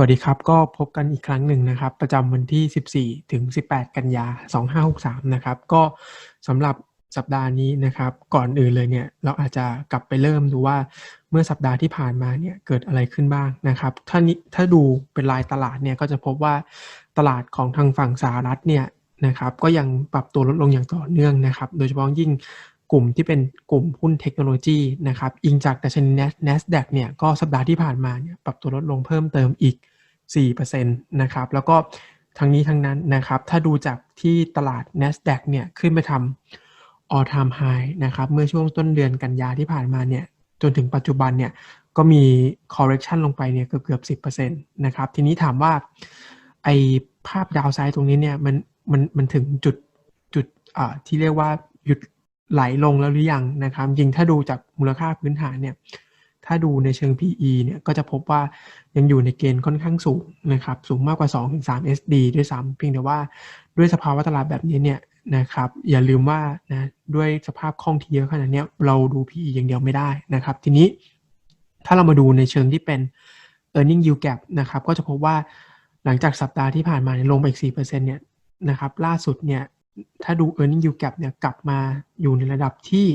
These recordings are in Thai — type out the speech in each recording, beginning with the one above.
สวัสดีครับ ก็พบกันอีกครั้งหนึ่งนะครับ ประจำวันที่ 14 ถึง 18 กันยา 2563 นะครับ ก็สำหรับสัปดาห์นี้นะครับ ก่อนอื่นเลยเนี่ย เราอาจจะกลับไปเริ่มดูว่าเมื่อสัปดาห์ที่ผ่านมาเนี่ยเกิดอะไรขึ้นบ้างนะครับ ถ้านี้ถ้าดูเป็นรายตลาดเนี่ยก็จะพบว่าตลาดของทางฝั่งสหรัฐเนี่ยนะครับ ก็ยังปรับตัวลดลงอย่างต่อเนื่องนะครับ โดยเฉพาะยิ่ง กลุ่มที่เป็นกลุ่มหุ้นเทคโนโลยีนะครับ อิงจากดัชนี NASDAQ เนี่ยก็สัปดาห์ที่ผ่านมาเนี่ยปรับตัวลดลงเพิ่มเติมอีก 4%นะครับ แล้วก็ทั้งนี้ทั้งนั้นนะครับ ถ้าดูจากที่ตลาด NASDAQ เนี่ยขึ้นไปทำ all time high นะครับ เมื่อช่วงต้นเดือนกันยาที่ผ่านมาเนี่ยจนถึงปัจจุบันเนี่ยก็มี correction ลงไปเนี่ยเกือบเกือบ10%นะครับ ทีนี้ถามว่าไอภาพดาวไซด์ตรงนี้เนี่ยมันมันมันถึงจุดจุดอ่าที่เรียกว่าหยุด ไหลลงแล้วหรือยังนะครับจริงถ้าดูจากมูลค่าพื้นฐานเนี่ยถ้าดูในเชิง PE เนี่ยก็จะพบว่ายังอยู่ในเกณฑ์ค่อนข้างสูงนะครับสูงมากกว่า 2-3 SD ด้วยซ้ำเพียงแต่ว่าด้วยสภาวะตลาดแบบนี้เนี่ยนะครับอย่าลืมว่านะด้วยสภาพคล่องที่เยอะขนาดนี้เราดู PE อย่างเดียวไม่ได้นะครับ ทีนี้ถ้าเรามาดูในเชิงที่เป็น e a r n i n g yield gap นะครับก็จะพบว่าหลังจากสัปดาห์ที่ผ่านมาลงไปอีก4%เนี่ยนะครับล่าสุดเนี่ย ถ้าดู e a r n i n g yield gap เนี่ยกลับมาอยู่ในระดับที่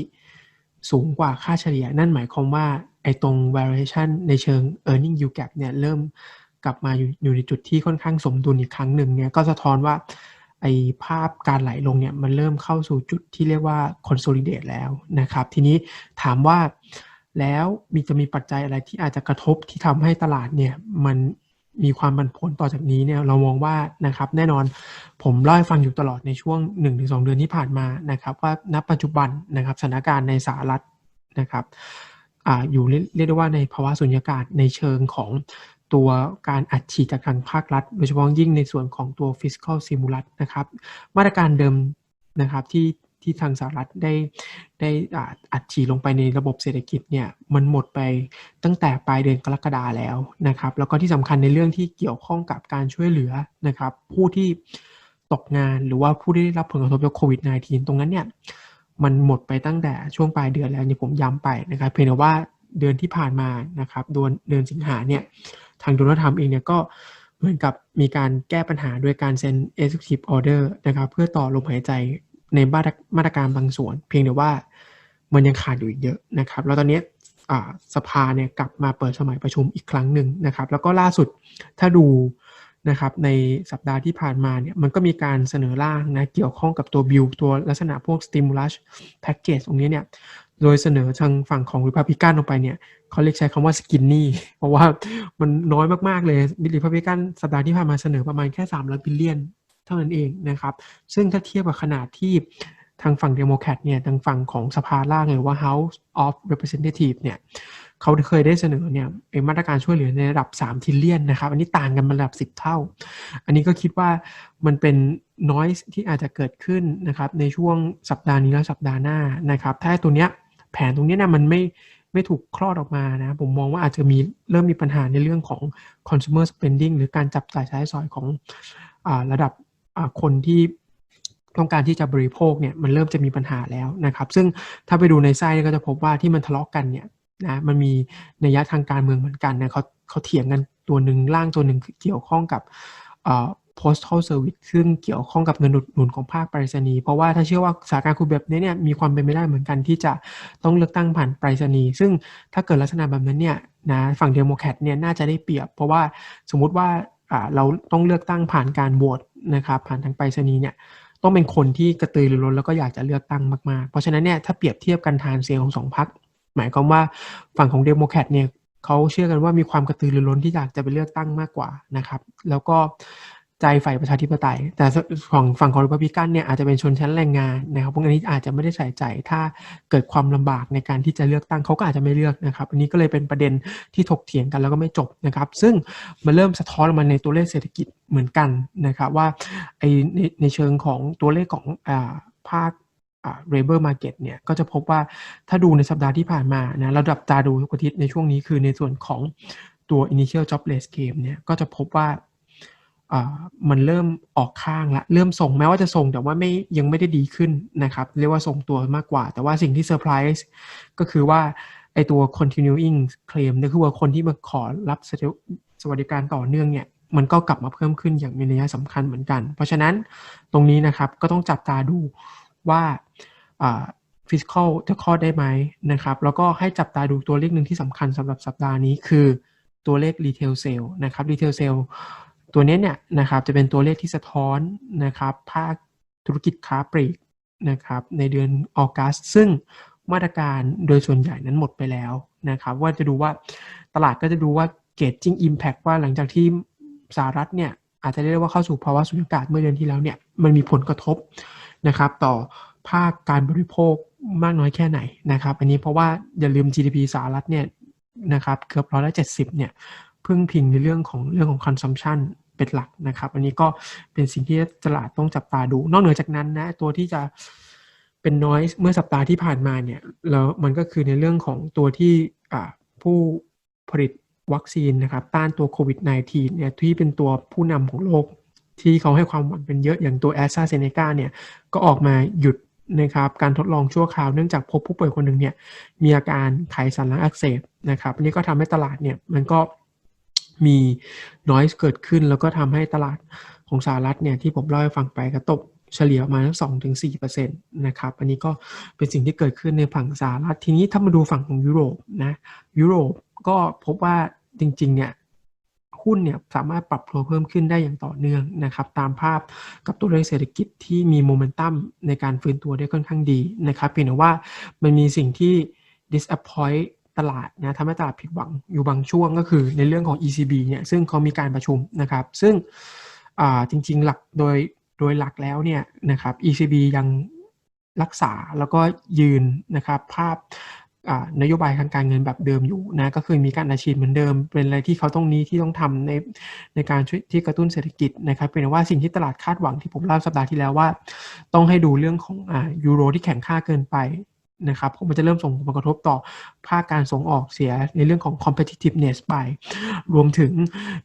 สูงกว่าค่าเฉลี่ย นั่นหมายความว่าไอ้ตรง variation ในเชิง e a r n i n g yield gap เนี่ยเริ่มกลับมาอยู่อยู่ในจุดที่ค่อนข้างสมดุลอีกครั้งหนึ่งเนี่ยก็สะท้อนว่าไอ้ภาพการไหลลงเนี่ยมันเริ่มเข้าสู่จุดที่เรียกว่า consolidate แล้วนะครับ ทีนี้ถามว่าแล้วมีจะมีปัจจัยอะไรที่อาจจะกระทบที่ทำให้ตลาดเนี่ยมัน มีความบันผลต่อจากนี้เนี่ยเรามองว่านะครับแน่นอนผมเล่าให้ฟังอยู่ตลอดในช่วง 1-2 เดือนที่ผ่านมานะครับว่าณปัจจุบันนะครับสถานการณ์ในสหรัฐนะครับออยู่เรียกได้ว่าในภาวะสุญญากาศในเชิงของตัวการอัดฉีดจากทางภาครัฐ โดยเฉพาะยิ่งในส่วนของตัว fiscal stimulus นะครับมาตรการเดิมนะครับที่ ที่ทางสหรัฐได้ได้อัดฉีดลงไปในระบบเศรษฐกิจเนี่ยมันหมดไปตั้งแต่ปลายเดือนกรกฎาแล้วนะครับ แล้วก็ที่สำคัญในเรื่องที่เกี่ยวข้องกับการช่วยเหลือนะครับ ผู้ที่ตกงานหรือว่าผู้ที่ได้รับผลกระทบจากโควิด -19 ตรงนั้นเนี่ยมันหมดไปตั้งแต่ช่วงปลายเดือนแล้วนี่ผมย้ำไปนะครับ เพียงแต่ว่าเดือนที่ผ่านมานะครับเดือนเดือนสิงหาเนี่ยทางโดนัลด์ทรัมป์เองเนี่ยก็เหมือนกับมีการแก้ปัญหาโดยการเซ็น executive order นะครับ เพื่อต่อลมหายใจ ในมาตรการบางส่วน เพียงแต่ว่ามันยังขาดอยู่อีกเยอะนะครับ แล้วตอนนี้สภาเนี่ยกลับมาเปิดสมัยประชุมอีกครั้งหนึ่งนะครับ แล้วก็ล่าสุดถ้าดูนะครับในสัปดาห์ที่ผ่านมาเนี่ยมันก็มีการเสนอร่างนะเกี่ยวข้องกับตัวบิลตัวลักษณะพวก stimulus package ตรงนี้เนี่ยโดยเสนอทางฝั่งของริพับลิกันลงไปเนี่ยเขาเรียกใช้คำว่า skinny เพราะว่ามันน้อยมาก ๆ เลยริพับลิกันสัปดาห์ที่ผ่านมาเสนอประมาณแค่300บิลเลียน เท่านั้นเองนะครับ ซึ่งถ้าเทียบกับขนาดที่ทางฝั่งเดโมแครตเนี่ยทางฝั่งของสภาล่างหรือว่า House of Representative เนี่ยเขาเคยได้เสนอเนี่ยเป็นมาตรการช่วยเหลือในระดับ 3 ทิลเลียนนะครับ อันนี้ต่างกันระดับ 10 เท่า อันนี้ก็คิดว่ามันเป็นน้อยที่อาจจะเกิดขึ้นนะครับในช่วงสัปดาห์นี้และสัปดาห์หน้านะครับ ถ้าตัวเนี้ยแผนตรงนี้นะมันไม่ไม่ถูกคลอดออกมานะ ผมมองว่าอาจจะมีเริ่มมีปัญหาในเรื่องของ consumer spending หรือการจับจ่ายใช้สอยของอระดับ คนที่ต้องการที่จะบริโภคเนี่ยมันเริ่มจะมีปัญหาแล้วนะครับ ซึ่งถ้าไปดูในไส้ก็จะพบว่าที่มันทะเลาะกกันเนี่ยนะมันมีนัยยะทางการเมืองเหมือนกันนะเขาเขาเถียงกันตัวหนึ่งล่างตัวหนึ่งเกี่ยวข้องกับ postal service ซึ่งเกี่ยวข้องกับเงินหนุนของภาคไปรษณีย์เพราะว่าถ้าเชื่อว่าสถานการณ์คูแบบนี้เนี่ยมีความเป็นไปได้เหมือนกันที่จะต้องเลือกตั้งผ่านไปรษณีย์ซึ่งถ้าเกิดลักษณะแบบนั้นเนี่ยนะฝั่งเดโมแครตเนี่ยน่าจะได้เปรียบ เพราะว่าสมมุติว่า เราต้องเลือกตั้งผ่านการโหวตนะครับผ่านทางไปรษณีย์เนี่ยต้องเป็นคนที่กระตือรือร้นแล้วก็อยากจะเลือกตั้งมากๆ เพราะฉะนั้นเนี่ยถ้าเปรียบเทียบกันทานเสียงของสองพรรคหมายความว่าฝั่งของเดโมแครตเนี่ยเขาเชื่อกันว่ามีความกระตือรือร้นที่อยากจะไปเลือกตั้งมากกว่านะครับ แล้วก็ ใจฝ่ายประชาธิปไตย แต่ของฝั่งของริพับลิกันเนี่ยอาจจะเป็นชนชั้นแรงงานนะครับพวกนี้อาจจะไม่ได้ใส่ใจถ้าเกิดความลำบากในการที่จะเลือกตั้งเขาก็อาจจะไม่เลือกนะครับ อันนี้ก็เลยเป็นประเด็นที่ถกเถียงกันแล้วก็ไม่จบนะครับ ซึ่งมันเริ่มสะท้อนมาในตัวเลขเศรษฐกิจเหมือนกันนะครับว่าไอในในเชิงของตัวเลขของอ่าภาคอ่า labor market เนี่ยก็จะพบว่าถ้าดูในสัปดาห์ที่ผ่านมานะเราดับตาดูทุกอาทิตย์ในช่วงนี้คือในส่วนของตัว initial jobless claim เนี่ยก็จะพบว่า มันเริ่มออกข้างละ เริ่มส่งแม้ว่าจะส่งแต่ว่าไม่ยังไม่ได้ดีขึ้นนะครับ เรียกว่าส่งตัวมากกว่า แต่ว่าสิ่งที่เซอร์ไพรส์ก็คือว่าไอตัว continuing claim เนี่ยคือว่าคนที่มาขอรับสวัสดิการต่อเนื่องเนี่ยมันก็กลับมาเพิ่มขึ้นอย่างมีนัยสำคัญเหมือนกัน เพราะฉะนั้นตรงนี้นะครับก็ต้องจับตาดูว่าฟิสคอลจะข้อได้ไหมนะครับ แล้วก็ให้จับตาดูตัวเลขหนึ่งที่สำคัญสำหรับสัปดาห์นี้คือตัวเลขรีเทลเซลนะครับรีเทลเซล ตัวนี้เนี่ยนะครับจะเป็นตัวเลขที่สะท้อนนะครับภาคธุรกิจค้าปลีกนะครับในเดือนออกัสซึ่งมาตรการโดยส่วนใหญ่นั้นหมดไปแล้วนะครับว่าจะดูว่าตลาดก็จะดูว่าเกจจิ้งอิมแพ t ว่าหลังจากที่สหรัฐเนี่ยอาจจะเรียกว่าเข้าสู่ภาวะสุญญากาศเมื่อเดือนที่แล้วเนี่ยมันมีผลกระทบนะครับต่อภาคการบริโภคมากน้อยแค่ไหนนะครับอันนี้เพราะว่าอย่าลืม GDP สหรัฐเนี่ยนะครับเกือบร้อยละเจ็ดสิบเนี่ยพึ่งพิงในเรื่องของเรื่องของ consumption เป็นหลักนะครับ อันนี้ก็เป็นสิ่งที่ตลาดต้องจับตาดู นอกเหนือจากนั้นนะตัวที่จะเป็นน้อยเมื่อสัปดาห์ที่ผ่านมาเนี่ยแล้วมันก็คือในเรื่องของตัวที่ผู้ผลิตวัคซีนนะครับต้านตัวโควิด -19 เนี่ยที่เป็นตัวผู้นำของโลกที่เขาให้ความหวังเป็นเยอะอย่างตัวแอสตราเซเนกาเนี่ยก็ออกมาหยุดนะครับการทดลองชั่วคราวเนื่องจากพบผู้ป่วยคนหนึ่งเนี่ยมีอาการไขสันหลังอักเสบนะครับนี่ก็ทำให้ตลาดเนี่ยมันก็ มีน้อยเกิดขึ้น แล้วก็ทำให้ตลาดของสหรัฐเนี่ยที่ผมเล่าให้ฟังไปก็ตกเฉลี่ยมาทั้งสองถึงสี่เปอร์เซ็นต์นะครับ อันนี้ก็เป็นสิ่งที่เกิดขึ้นในฝั่งสหรัฐ ทีนี้ถ้ามาดูฝั่งของยุโรปนะ ยุโรปก็พบว่าจริงๆเนี่ยหุ้นเนี่ยสามารถปรับตัวเพิ่มขึ้นได้อย่างต่อเนื่องนะครับตามภาพกับตัวเลขเศรษฐกิจที่มีโมเมนตัมในการฟื้นตัวได้ค่อนข้างดีนะครับเพียงแต่ว่ามันมีสิ่งที่ disappoint ตลาดนะทำให้ตลาดผิดหวังอยู่บางช่วงก็คือในเรื่องของ ECB เนี่ยซึ่งเขามีการประชุมนะครับ ซึ่งจริงๆหลักโดยโดยหลักแล้วเนี่ยนะครับ ECB ยังรักษาแล้วก็ยืนนะครับภาพนโยบายทางการเงินแบบเดิมอยู่นะก็คือมีการอาชีพเหมือนเดิม เป็นอะไรที่เขาต้องนี้ที่ต้องทำในในการช่วยที่กระตุ้นเศรษฐกิจนะครับเป็นว่าสิ่งที่ตลาดคาดหวังที่ผมเล่าสัปดาห์ที่แล้วว่า ต้องให้ดูเรื่องของอ่ายูโรที่แข็งค่าเกินไป นะครับมันจะเริ่มส่งผลกระทบต่อภาคการส่งออกเสียในเรื่องของ competitiveness ไป รวมถึง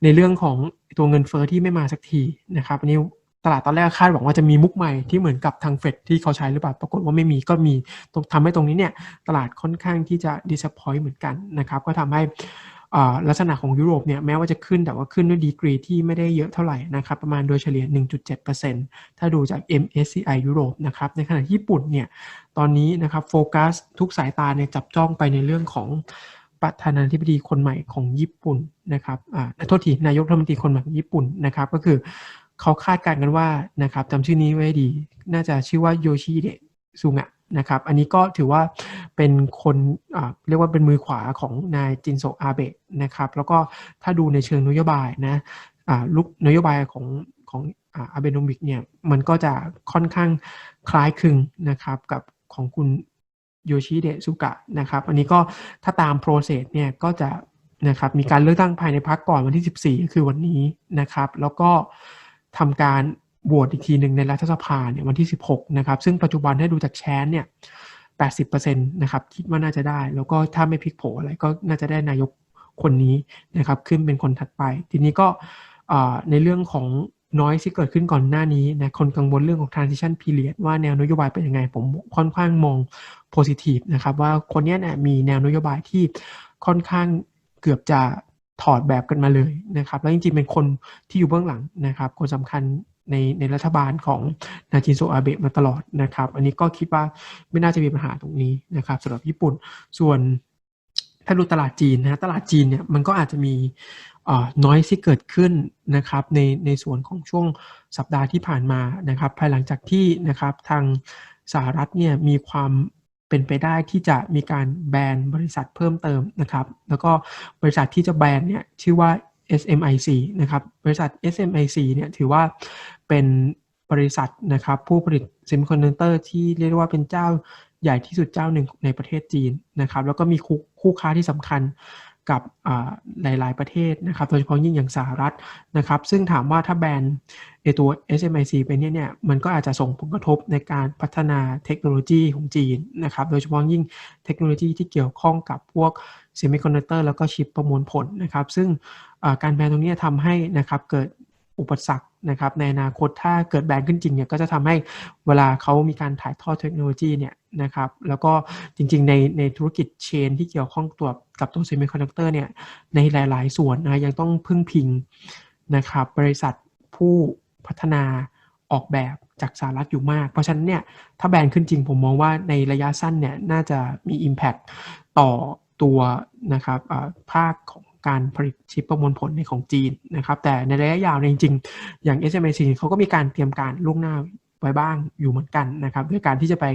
ในเรื่องของตัวเงินเฟอ้อที่ไม่มาสักทีนะครับอันนี้ตลาดตอนแรกคาดหวังว่าจะมีมุกใหม่ที่เหมือนกับทางเฟดที่เขาใช้หรือเปล่า ปรากฏว่าไม่มีก็มีทำให้ตรงนี้เนี่ยตลาดค่อนข้างที่จะ disappoint เหมือนกันนะครับ ก็ทำให้ ลักษณะของยุโรปเนี่ยแม้ว่าจะขึ้นแต่ว่าขึ้นด้วยดีกรีที่ไม่ได้เยอะเท่าไหร่นะครับประมาณโดยเฉลี่ย 1.7%ถ้าดูจาก MSCI ยุโรปนะครับในขณะญี่ปุ่นเนี่ยตอนนี้นะครับโฟกัสทุกสายตาเนี่ยจับจ้องไปในเรื่องของประธานาธิบดีคนใหม่ของญี่ปุ่นนะครับอ่าโทษทีนายกรัฐมนตรีคนใหม่ของญี่ปุ่นนะครับก็คือเขาคาดการณ์กันว่านะครับจำชื่อนี้ไว้ดี น่าจะชื่อว่าโยชิเดะซุงะ นะครับ อันนี้ก็ถือว่าเป็นคนเรียกว่าเป็นมือขวาของนายจินโซอาเบะนะครับ แล้วก็ถ้าดูในเชิงนโยบายนะลุกนโยบายของของอาเบโนมิกเนี่ยมันก็จะค่อนข้างคล้ายคลึงนะครับกับของคุณโยชิเดะซุกะนะครับ อันนี้ก็ถ้าตามโปรเซสเนี่ยก็จะนะครับมีการเลือกตั้งภายในพักก่อนวันที่ 14 คือวันนี้นะครับ แล้วก็ทำการ โหวตอีกทีหนึ่งในรัฐสภาเนี่ยวันที่ 16 นะครับ ซึ่งปัจจุบันให้ดูจากแชนเนี่ย 80%นะครับ คิดว่าน่าจะได้ แล้วก็ถ้าไม่พลิกโผอะไรก็น่าจะได้นายกคนนี้นะครับ ขึ้นเป็นคนถัดไป ทีนี้ก็ในเรื่องของน้อยที่เกิดขึ้นก่อนหน้านี้นะคนกังวลเรื่องของ transition period ว่าแนวนโยบายเป็นยังไง ผมค่อนข้างมอง positive นะครับ ว่าคนนี้นะมีแนวนโยบายที่ค่อนข้างเกือบจะถอดแบบกันมาเลยนะครับ แล้วจริงๆเป็นคนที่อยู่เบื้องหลังนะครับ คนสำคัญ ในในรัฐบาลของนาจินโซอาเบะมาตลอดนะครับ อันนี้ก็คิดว่าไม่น่าจะมีปัญหาตรงนี้นะครับสำหรับญี่ปุ่นส่วนถ้าดูตลาดจีนนะตลาดจีนเนี่ยมันก็อาจจะมีน้อยที่เกิดขึ้นนะครับในในส่วนของช่วงสัปดาห์ที่ผ่านมานะครับภายหลังจากที่นะครับทางสหรัฐเนี่ยมีความเป็นไปได้ที่จะมีการแบนบริษัทเพิ่มเติมนะครับ แล้วก็บริษัทที่จะแบนเนี่ยชื่อว่า SMIC นะครับบริษัท SMIC เนี่ยถือว่า เป็นบริษัทนะครับผู้ผลิตเซมิคอนดักเตอร์ที่เรียกว่าเป็นเจ้าใหญ่ที่สุดเจ้าหนึ่งในประเทศจีนนะครับ แล้วก็มีคู่ค้าที่สำคัญกับหลาย ๆ ประเทศนะครับ โดยเฉพาะยิ่งอย่างสหรัฐนะครับ ซึ่งถามว่าถ้าแบนในตัว SMIC ไปเนี่ยเนี่ย มันก็อาจจะส่งผลกระทบในการพัฒนาเทคโนโลยีของจีนนะครับ โดยเฉพาะยิ่งเทคโนโลยีที่เกี่ยวข้องกับพวกเซมิคอนดักเตอร์แล้วก็ชิปประมวลผลนะครับ ซึ่งการแบนตรงนี้ทำให้นะครับเกิด อุปสรรคนะครับในอนาคตถ้าเกิดแบนขึ้นจริงเนี่ยก็จะทำให้เวลาเขามีการถ่ายทอดเทคโนโลยีเนี่ยนะครับแล้วก็จริงๆในในธุรกิจเชนที่เกี่ยวข้องตัวกับตัวเซมิคอนดักเตอร์เนี่ยในหลายๆ ส่วนนะยังต้องพึ่งพิงนะครับบริษัทผู้พัฒนาออกแบบจากสหรัฐอยู่มาก เพราะฉะนั้นเนี่ยถ้าแบนขึ้นจริงผมมองว่าในระยะสั้นเนี่ยน่าจะมี Impact ต่อตัวนะครับภาคของ การผลิตชิปประมวลผลในของจีนนะครับ แต่ในระยะยาวจริงๆ อย่าง SMIC เขาก็มีการเตรียมการล่วงหน้าไว้บ้างอยู่เหมือนกันนะครับด้วยการที่จะไป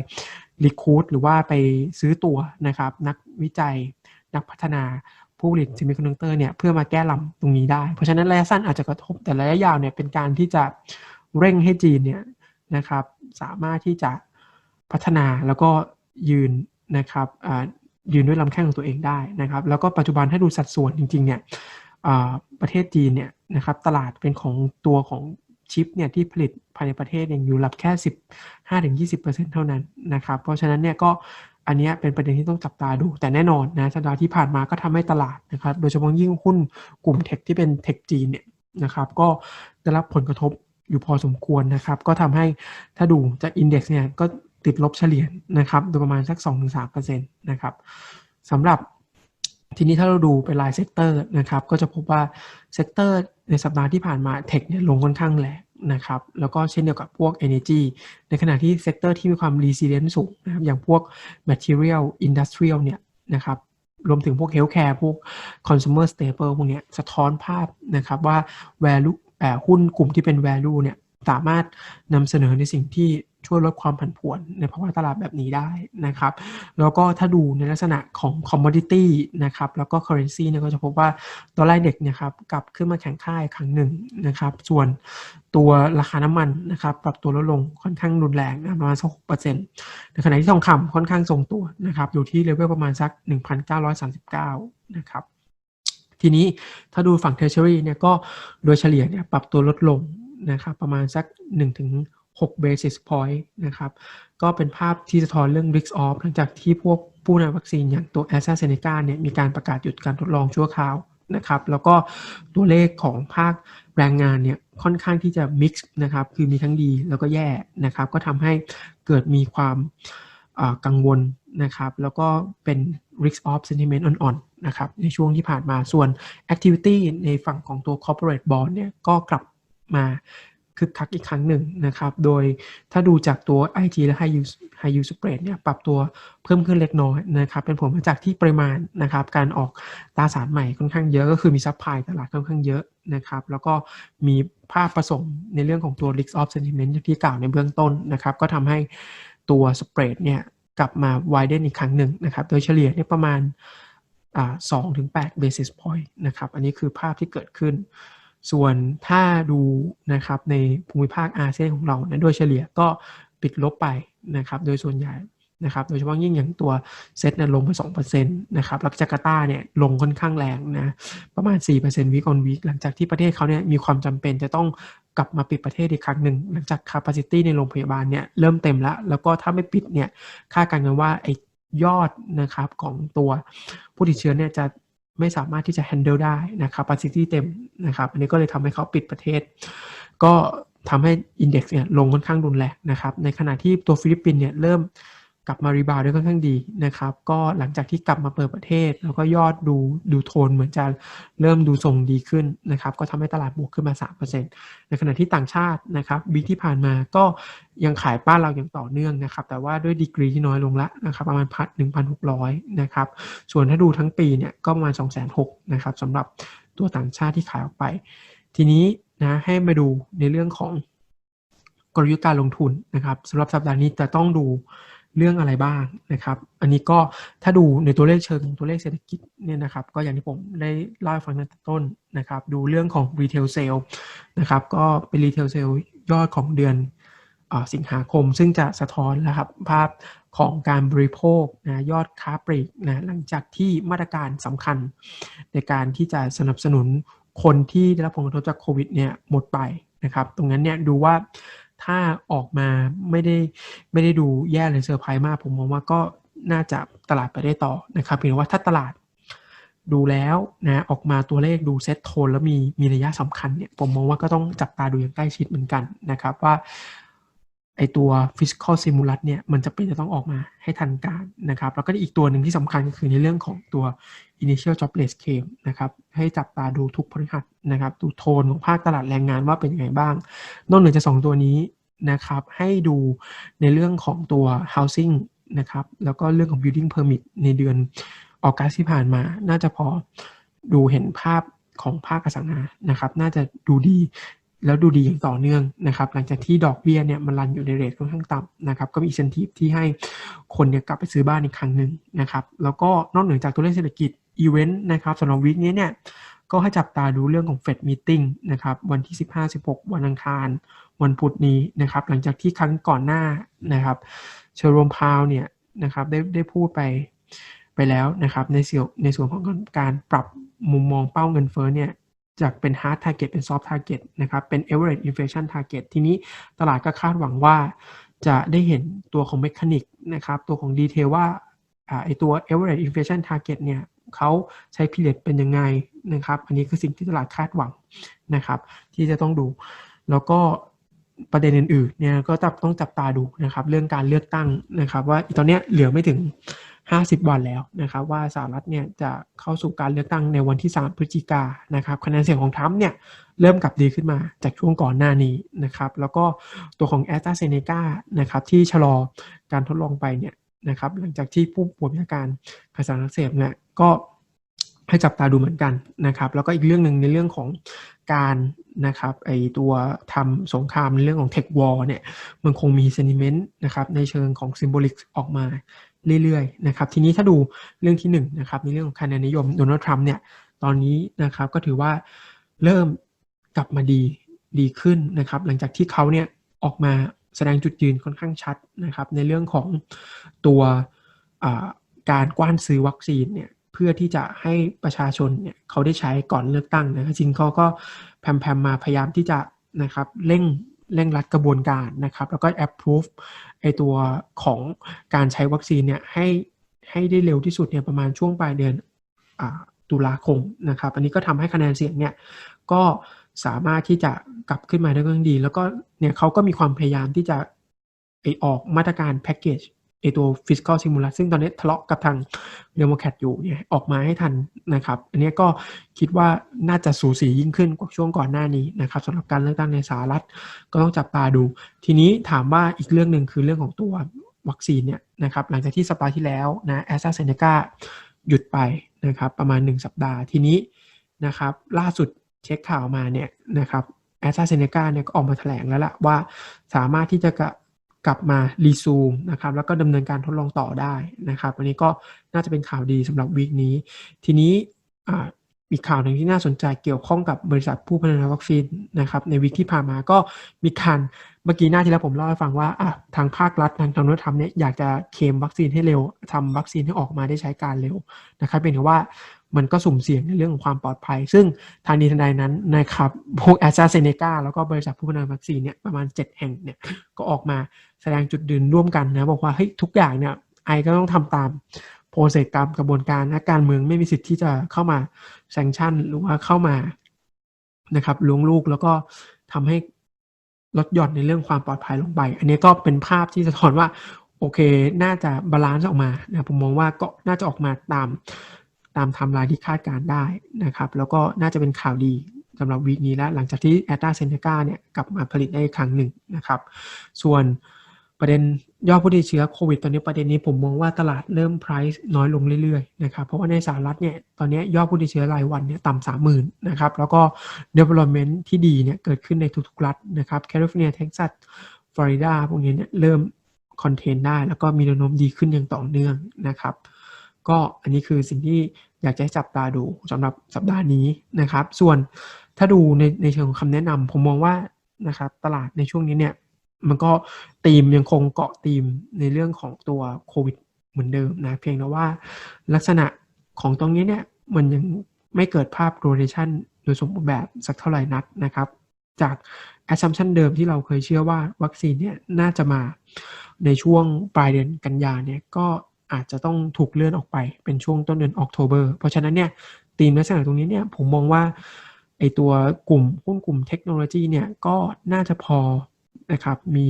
รีคูดหรือว่าไปซื้อตัวนะครับ นักวิจัยนักพัฒนาผู้ผลิตซิมิคอนดักเตอร์เนี่ยเพื่อมาแก้ลำตรงนี้ได้ เพราะฉะนั้นระยะสั้นอาจจะกระทบแต่ระยะยาวเนี่ยเป็นการที่จะเร่งให้จีนเนี่ยนะครับ สามารถที่จะพัฒนาแล้วก็ยืนนะครับ ยืนด้วยลำแข้งของตัวเองได้นะครับ แล้วก็ปัจจุบันถ้าดูสัดส่วนจริงๆเนี่ยประเทศจีนเนี่ยนะครับตลาดเป็นของตัวของชิปเนี่ยที่ผลิตภายในประเทศเองอยู่หลับแค่ 15-20%เท่านั้นนะครับ เพราะฉะนั้นเนี่ยก็อันนี้เป็นประเด็นที่ต้องจับตาดู แต่แน่นอนนะสัปดาห์ที่ผ่านมาก็ทำให้ตลาดนะครับ โดยเฉพาะยิ่งหุ้นกลุ่มเทคที่เป็นเทคจีนเนี่ยนะครับ ก็ได้รับผลกระทบอยู่พอสมควรนะครับ ก็ทำให้ถ้าดูจากอินเด็กซ์เนี่ยก็ ติดลบเฉลี่ยนะครับโดยประมาณสัก 2-3%นะครับสำหรับทีนี้ถ้าเราดูเป็นรายเซกเตอร์นะครับ ก็จะพบว่าเซกเตอร์ในสัปดาห์ที่ผ่านมาเทคเนี่ยลงค่อนข้างแรงนะครับ แล้วก็เช่นเดียวกับพวก Energy ในขณะที่เซกเตอร์ที่มีความ resilient สูงนะครับอย่างพวก Material Industrial เนี่ยนะครับรวมถึงพวก Healthcare พวก Consumer Staple พวกเนี้ยสะท้อนภาพนะครับว่า value หุ้นกลุ่มที่เป็น value เนี่ยสามารถนำเสนอในสิ่งที่ ช่วยลดความผันผวนในภาวะตลาดแบบนี้ได้นะครับ แล้วก็ถ้าดูในลักษณะของ commodity นะครับแล้วก็ currency เนี่ยก็จะพบว่าดอลลาร์เด็กเนี่ยครับกลับขึ้นมาแข็งค่าอีกครั้งหนึ่งนะครับ ส่วนตัวราคาน้ำมันนะครับปรับตัวลดลงค่อนข้างรุนแรงนะประมาณสักหกเปอร์เซ็นต์ในขณะที่ทองคำค่อนข้างทรงตัวนะครับอยู่ที่เลเวลประมาณสัก1,939นะครับทีนี้ถ้าดูฝั่ง Treasury เนี่ยก็โดยเฉลี่ยเนี่ยปรับตัวลดลงนะครับประมาณสัก1ถึง 6 basis point นะครับ ก็เป็นภาพที่สะท้อนเรื่อง risk off หลังจากที่พวกผู้นำวัคซีนอย่างตัว a s t r a z เซ e c a เนี่ยมีการประกาศหยุดการทดลองชั่วคราวนะครับ แล้วก็ตัวเลขของภาคแรงงานเนี่ยค่อนข้างที่จะ mix นะครับ คือมีทั้งดีแล้วก็แย่นะครับ ก็ทำให้เกิดมีความกังวลนะครับ แล้วก็เป็น risk off sentiment อ่อนๆนะครับ ในช่วงที่ผ่านมา ส่วน activity ในฝั่งของตัว corporate bond เนี่ยก็กลับมา คึกคักอีกครั้งหนึ่งนะครับ โดยถ้าดูจากตัว IG และ High Yield High Yield Spread เนี่ยปรับตัวเพิ่มขึ้นเล็กน้อยนะครับ เป็นผลมาจากที่ปริมาณนะครับ การออกตราสารใหม่ค่อนข้างเยอะก็คือมีซัพพลายตลาดค่อนข้างเยอะนะครับ แล้วก็มีภาพผสมในเรื่องของตัว risk of sentiment ที่กล่าวในเบื้องต้นนะครับ ก็ทำให้ตัว spread เนี่ยกลับมา widen อีกครั้งหนึ่งนะครับ โดยเฉลี่ยเนี่ยประมาณสองถึงแปด basis point นะครับ อันนี้คือภาพที่เกิดขึ้น ส่วนถ้าดูนะครับในภูมิภาคอาเซียนของเรานะโดยเฉลี่ยก็ปิดลบไปนะครับโดยส่วนใหญ่นะครับโดยเฉพาะยิ่งอย่างตัวเซ็ตเนี่ยลงไป2%นะครับแล้วจาการ์ตาเนี่ยลงค่อนข้างแรงนะประมาณ 4%วิกออนวิกหลังจากที่ประเทศเขาเนี่ยมีความจำเป็นจะต้องกลับมาปิดประเทศอีกครั้งหนึ่ง หลังจาก capacity ในโรงพยาบาลเนี่ยเริ่มเต็มแล้ว แล้วก็ถ้าไม่ปิดเนี่ยคาดการณ์กันว่าไอ้ยอดนะครับของตัวผู้ติดเชื้อเนี่ยจะ ไม่สามารถที่จะ handle ได้นะครับ capacity เต็มนะครับ อันนี้ก็เลยทำให้เขาปิดประเทศ ก็ทำให้อินเด็กซ์เนี่ยลงค่อนข้างรุนแรงนะครับ ในขณะที่ตัวฟิลิปปินส์เนี่ยเริ่ม กลับมารีบาวได้ค่อนข้างดีนะครับ ก็หลังจากที่กลับมาเปิดประเทศ แล้วก็ยอดดูดูโทนเหมือนจะเริ่มดูทรงดีขึ้นนะครับ ก็ทำให้ตลาดบวกขึ้นมา 3%ในขณะที่ต่างชาตินะครับวีที่ผ่านมาก็ยังขายบ้านเราอย่างต่อเนื่องนะครับ แต่ว่าด้วยดีกรีที่น้อยลงละนะครับประมาณพันหนึ่งพันหกร้อยนะครับ ส่วนถ้าดูทั้งปีเนี่ยก็ประมาณ2องแสนหกนะครับสำหรับตัวต่างชาติที่ขายออกไป ทีนี้นะให้มาดูในเรื่องของกลยุทธ์การลงทุนนะครับสำหรับสัปดาห์นี้จะต้องดู เรื่องอะไรบ้างนะครับ อันนี้ก็ถ้าดูในตัวเลขเชิงตัวเลขเศรษฐกิจเนี่ยนะครับ ก็อย่างที่ผมได้เล่าฟังในต้นนะครับ ดูเรื่องของ retail sale นะครับ ก็เป็น retail sale ยอดของเดือนอสิงหาคม ซึ่งจะสะท้อนนะครับภาพของการบริโภคนะยอดค้าปลีกนะหลังจากที่มาตรการสำคัญ ในการที่จะสนับสนุนคนที่ได้รับผลกระทบจากโควิดเนี่ยหมดไปนะครับ ตรงนั้นเนี่ยดูว่า ถ้าออกมาไม่ได้ไม่ได้ดูแย่เลยเซอร์ไพรส์มาก ผมมองว่าก็น่าจะตลาดไปได้ต่อนะครับเพียงว่าถ้าตลาดดูแล้วนะออกมาตัวเลขดูเซตโทนแล้วมีมีระยะสำคัญเนี่ยผมมองว่าก็ต้องจับตาดูอย่างใกล้ชิดเหมือนกันนะครับว่า ไอตัว fiscal stimulus เนี่ยมันจะเป็นจะต้องออกมาให้ทันการนะครับ แล้วก็อีกตัวหนึ่งที่สำคัญก็คือในเรื่องของตัว initial jobless claim นะครับ ให้จับตาดูทุกพฤหัสนะครับ ดูโทนของภาคตลาดแรงงานว่าเป็นยังไงบ้าง นอกเหนือจากสองตัวนี้นะครับ ให้ดูในเรื่องของตัว housing นะครับ แล้วก็เรื่องของ building permit ในเดือนออกัสที่ผ่านมา น่าจะพอดูเห็นภาพของภาคอสังหานะครับ น่าจะดูดี แล้วดูดีอย่างต่อเนื่องนะครับ หลังจากที่ดอกเบี้ยเนี่ยมันรันอยู่ในเรทค่อนข้างต่ำนะครับ ก็มีอิสเซนทีฟที่ให้คนเนี่ยกลับไปซื้อบ้านอีกครั้งหนึ่งนะครับ แล้วก็นอกเหนือจากตัวเลขเศรษฐกิจอีเวนต์นะครับสำหรับวีคนี้เนี่ยก็ให้จับตาดูเรื่องของเฟดมีติ้งนะครับวันที่ 15-16 วันอังคาร วันพุธนี้นะครับ หลังจากที่ครั้งก่อนหน้านะครับเชอร์โรมพาวเนี่ยนะครับได้ได้พูดไปไปแล้วนะครับในส่วนในส่วนของการปรับมุมมองเป้าเงินเฟ้อเนี่ย จากเป็น hard target เป็น soft target นะครับ เป็น average inflation target ทีนี้ตลาดก็คาดหวังว่าจะได้เห็นตัวของ mechanic นะครับ ตัวของดีเทลว่าอ่าไอตัว average inflation target เนี่ยเขาใช้ period เป็นยังไงนะครับ อันนี้คือสิ่งที่ตลาดคาดหวังนะครับ ที่จะต้องดู แล้วก็ประเด็นอื่นๆเนี่ยก็ต้องจับตาดูนะครับ เรื่องการเลือกตั้งนะครับ ว่าตอนนี้เหลือไม่ถึง 50 วันแล้วนะครับว่าสหรัฐเนี่ยจะเข้าสู่การเลือกตั้งในวันที่ 3 พฤศจิกายนนะครับคะแนนเสียงของทรัมป์เนี่ยเริ่มกลับดีขึ้นมาจากช่วงก่อนหน้านี้นะครับแล้วก็ตัวของแอสตราเซเนกานะครับที่ชะลอการทดลองไปเนี่ยนะครับหลังจากที่ผู้ป่วยมีอาการกระสับกระเสบเนี่ยก็ให้จับตาดูเหมือนกันนะครับ แล้วก็อีกเรื่องหนึ่งในเรื่องของการนะครับไอตัวทำสงครามในเรื่องของเทควอลเนี่ยมันคงมีเซนิเมนต์นะครับในเชิงของซิมโบลิกออกมา เรื่อยๆนะครับทีนี้ถ้าดูเรื่องที่1นนะครับในเรื่องของคะแนนนิยมโดนัลด์ทรัมป์เนี่ยตอนนี้นะครับก็ถือว่าเริ่มกลับมาดีดีขึ้นนะครับ หลังจากที่เขาเนี่ยออกมาแสดงจุดยืนค่อนข้างชัดนะครับ ในเรื่องของตัวการกว้านซื้อวัคซีนเนี่ยเพื่อที่จะให้ประชาชนเนี่ยเขาได้ใช้ก่อนเลือกตั้งนะครับจริงเขาก็แพมๆมาพยายามที่จะนะครับเร่ง เร่งรัดกระบวนการนะครับ แล้วก็ approve ไอตัวของการใช้วัคซีนเนี่ยให้ให้ได้เร็วที่สุดเนี่ยประมาณช่วงปลายเดือนตุลาคมนะครับ อันนี้ก็ทำให้คะแนนเสียงเนี่ยก็สามารถที่จะกลับขึ้นมาได้ก็ดี แล้วก็เนี่ยเขาก็มีความพยายามที่จะไอออกมาตรการแพ็กเกจ ไอตัว fiscal stimulus ซึ่งตอนนี้ทะเลาะกับทางเดโมแครตอยู่เนี่ยออกมาให้ทันนะครับ อันนี้ก็คิดว่าน่าจะสูสียิ่งขึ้นกว่าช่วงก่อนหน้านี้นะครับสำหรับการเลือกตั้งในสหรัฐก็ต้องจับตาดู ทีนี้ถามว่าอีกเรื่องหนึ่งคือเรื่องของตัววัคซีนเนี่ยนะครับหลังจากที่สัปดาห์ที่แล้วนะแอสตราเซเนกาหยุดไปนะครับประมาณ 1 สัปดาห์ทีนี้นะครับล่าสุดเช็คข่าวมาเนี่ยนะครับแอสตราเซเนกาเนี่ยก็ออกมาแถลงแล้วละว่าสามารถที่จะ กลับมารีซูมนะครับแล้วก็ดำเนินการทดลองต่อได้นะครับอันนี้ก็น่าจะเป็นข่าวดีสำหรับวีคนี้ ทีนี้อีกข่าวหนึ่งที่น่าสนใจเกี่ยวข้องกับบริษัทผู้พัฒนาวัคซีนนะครับในวีคที่ผ่านมาก็มีการเมื่อกี้หน้าที่แล้วผมเล่าให้ฟังว่าทางภาครัฐทางทางนุธรรมเนี่ยอยากจะเคมวัคซีนให้เร็วทำวัคซีนให้ออกมาได้ใช้การเร็วนะครับเป็นว่ามันก็สุ่มเสี่ยงในเรื่องของความปลอดภัย ซึ่งทางดีทันใดนั้นนะครับพวกแอสตราเซเนกาแล้วก็บริษัทผู้พัฒนาวัคซีนเนี่ยประมาณ 7 แห่งเนี่ยก็ออกมาแสดงจุดยืนร่วมกันนะบอกว่าเฮ้ยทุกอย่างเนี่ยไอก็ต้องทำตามโปรเซสตามกระบวนการนะการเมืองไม่มีสิทธิ์ที่จะเข้ามาแซงชั่นหรือว่าเข้ามานะครับล้วงลูกแล้วก็ทำให้ลดหย่อนในเรื่องความปลอดภัยลงไป อันนี้ก็เป็นภาพที่สะท้อนว่าโอเค น่าจะบาลานซ์ออกมานะผมมองว่าก็น่าจะออกมาตาม ตามไทม์ไลน์ที่คาดการได้นะครับ แล้วก็น่าจะเป็นข่าวดีสำหรับวีคนี้แล้วหลังจากที่แอตตาเซเนกาเนี่ยกลับมาผลิตได้อีกครั้งหนึ่งนะครับ ส่วนประเด็นยอดผู้ติดเชื้อโควิดตอนนี้ประเด็นนี้ผมมองว่าตลาดเริ่ม price น้อยลงเรื่อยๆนะครับเพราะว่าในสหรัฐเนี่ยตอนนี้ยอดผู้ติดเชื้อรายวันเนี่ยต่ำสามหมื่นนะครับแล้วก็ development ที่ดีเนี่ยเกิดขึ้นในทุกๆรัฐนะครับแคลิฟอร์เนียเท็กซัสฟลอริดาพวกนี้เนี่ยเริ่มคอนเทนได้ แล้วก็มีแนวโน้มดีขึ้นอย่างต่อเนื่องนะครับ ก็อันนี้คือสิ่งที่อยากจะให้จับตาดูสำหรับสัปดาห์นี้นะครับ ส่วนถ้าดูในในเชิงของคำแนะนำผมมองว่านะครับตลาดในช่วงนี้เนี่ยมันก็ตีมยังคงเกาะตีมในเรื่องของตัวโควิดเหมือนเดิมนะ เพียงแต่ว่าลักษณะของตรงนี้เนี่ยมันยังไม่เกิดภาพ correlation โดยสมบูรณ์แบบสักเท่าไหร่นักนะครับ จาก assumption เดิมที่เราเคยเชื่อว่าวัคซีนเนี่ยน่าจะมาในช่วงปลายเดือนกันยาเนี่ยก็ อาจจะต้องถูกเลื่อนออกไปเป็นช่วงต้นเดือนออกโทเบอร์เพราะฉะนั้นเนี่ยธีมลักษณะตรงนี้เนี่ยผมมองว่าไอตัวกลุ่มหุ้นกลุ่มเทคโนโลยีเนี่ยก็น่าจะพอนะครับมี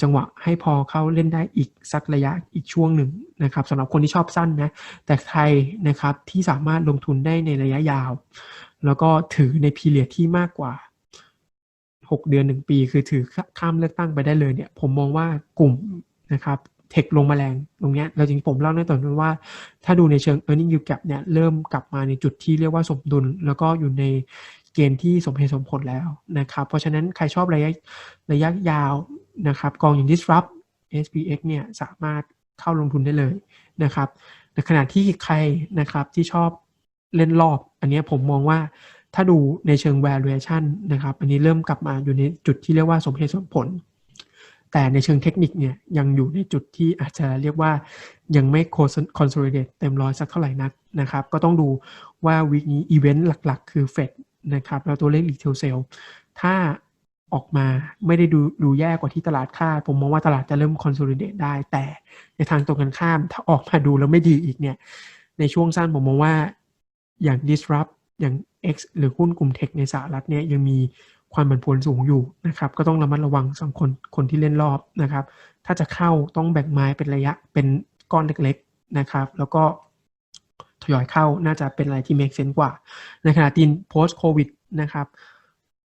จังหวะให้พอเข้าเล่นได้อีกสักระยะอีกช่วงหนึ่งนะครับสำหรับคนที่ชอบสั้นนะแต่ใครนะครับที่สามารถลงทุนได้ในระยะยาว แล้วก็ถือในพีเรียดที่มากกว่า 6 เดือน 1 ปี คือถือข้ามเลือกตั้งไปได้เลยเนี่ยผมมองว่ากลุ่มนะครับ เทคลงมาแรงตรงเนี้ยเราจริงผมเล่าในตอนนั้นว่า ถ้าดูในเชิง e a r n i n g yield gap เนี่ยเริ่มกลับมาในจุดที่เรียกว่าสมดุล แล้วก็อยู่ในเกณฑ์ที่สมเหตุสมผลแล้วนะครับ เพราะฉะนั้นใครชอบระยะระยะยาวนะครับ กองอย่าง disrupt SPX เนี่ยสามารถเข้าลงทุนได้เลยนะครับในขณะที่ใครนะครับที่ชอบเล่นรอบ อันนี้ผมมองว่าถ้าดูในเชิง valuation นะครับ อันนี้เริ่มกลับมาอยู่ในจุดที่เรียกว่าสมเหตุสมผล แต่ในเชิงเทคนิคเนี่ยยังอยู่ในจุดที่อาจจะเรียกว่ายังไม่ consolidate เต็มร้อยสักเท่าไหร่นักนะครับ ก็ต้องดูว่าวีคนี้อีเวนต์หลักๆ คือเฟดนะครับแล้วตัวเลข retail sale ถ้าออกมาไม่ได้ดูดูแย่กว่าที่ตลาดคาดผมมองว่าตลาดจะเริ่ม consolidate ได้ แต่ในทางตรงกันข้าม ถ้าออกมาดูแล้วไม่ดีอีกเนี่ย ในช่วงสั้นผมมองว่าอย่าง disrupt อย่าง X หรือหุ้นกลุ่มเทคในสหรัฐเนี่ยยังมี ความผันผวนสูงอยู่นะครับก็ต้องระมัดระวังสำหรับคนคนที่เล่นรอบนะครับ ถ้าจะเข้าต้องแบ่งไม้เป็นระยะเป็นก้อนเล็กๆนะครับ แล้วก็ทยอยเข้าน่าจะเป็นอะไรที่ make sense กว่า ในขณะที่ post covid นะครับ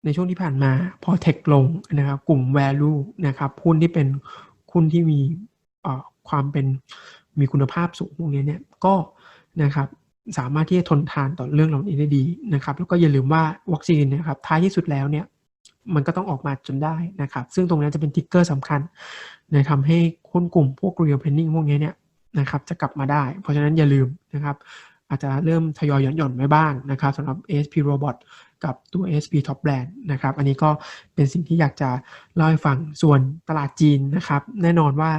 ในช่วงที่ผ่านมาพอเทคลงนะครับกลุ่ม value นะครับหุ้นที่เป็นหุ้นที่มีความเป็นมีคุณภาพสูงพวกนี้เนี่ยก็นะครับ สามารถที่จะทนทานต่อเรื่องเหล่านี้ได้ดีนะครับ แล้วก็อย่าลืมว่าวัคซีนนะครับท้ายที่สุดแล้วเนี่ยมันก็ต้องออกมาจนได้นะครับ ซึ่งตรงนี้จะเป็นทิกเกอร์สำคัญในทำให้หุ้นกลุ่มพวก real planning พวกนี้เนี่ยนะครับจะกลับมาได้ เพราะฉะนั้นอย่าลืมนะครับ อาจจะเริ่มทยอยหย่อนหย่อนไว้บ้างนะครับสำหรับ ASP Robot กับตัว ASP Top Brand นะครับ อันนี้ก็เป็นสิ่งที่อยากจะเล่าให้ฟังส่วนตลาดจีนนะครับ แน่นอนว่า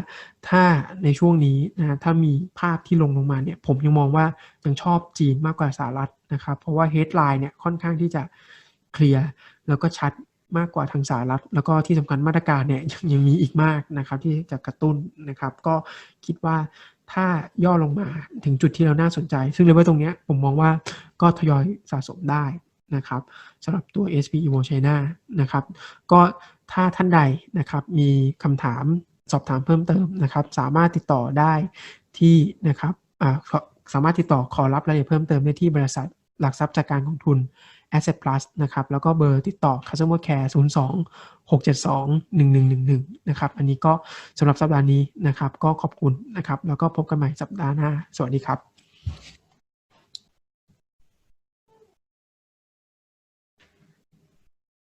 ถ้าในช่วงนี้นะถ้ามีภาพที่ลงลงมาเนี่ย ผมยังมองว่ายังชอบจีนมากกว่าสหรัฐนะครับ เพราะว่า headline เนี่ยค่อนข้างที่จะเคลียร์แล้วก็ชัดมากกว่าทางสหรัฐ แล้วก็ที่สำคัญมาตรการเนี่ยยังยังมีอีกมากนะครับที่จะกระตุ้นนะครับ ก็คิดว่า ถ้าย่อลงมาถึงจุดที่เราน่าสนใจ ซึ่งเลเวลตรงนี้ผมมองว่าก็ทยอยสะสมได้นะครับสำหรับตัว SP Evo China นะครับ ก็ถ้าท่านใดนะครับมีคำถามสอบถามเพิ่มเติมนะครับ สามารถติดต่อได้ที่นะครับสามารถติดต่อขอรับรายละเอียดเพิ่มเติมได้ที่บริษัทหลักทรัพย์จากการกองทุน Asset Plus นะครับ แล้วก็เบอร์ติดต่อ Customer Care 02 672 1111 นะครับ อันนี้ก็สำหรับสัปดาห์นี้นะครับ ก็ขอบคุณนะครับ แล้วก็พบกันใหม่สัปดาห์หน้า สวัสดีครับ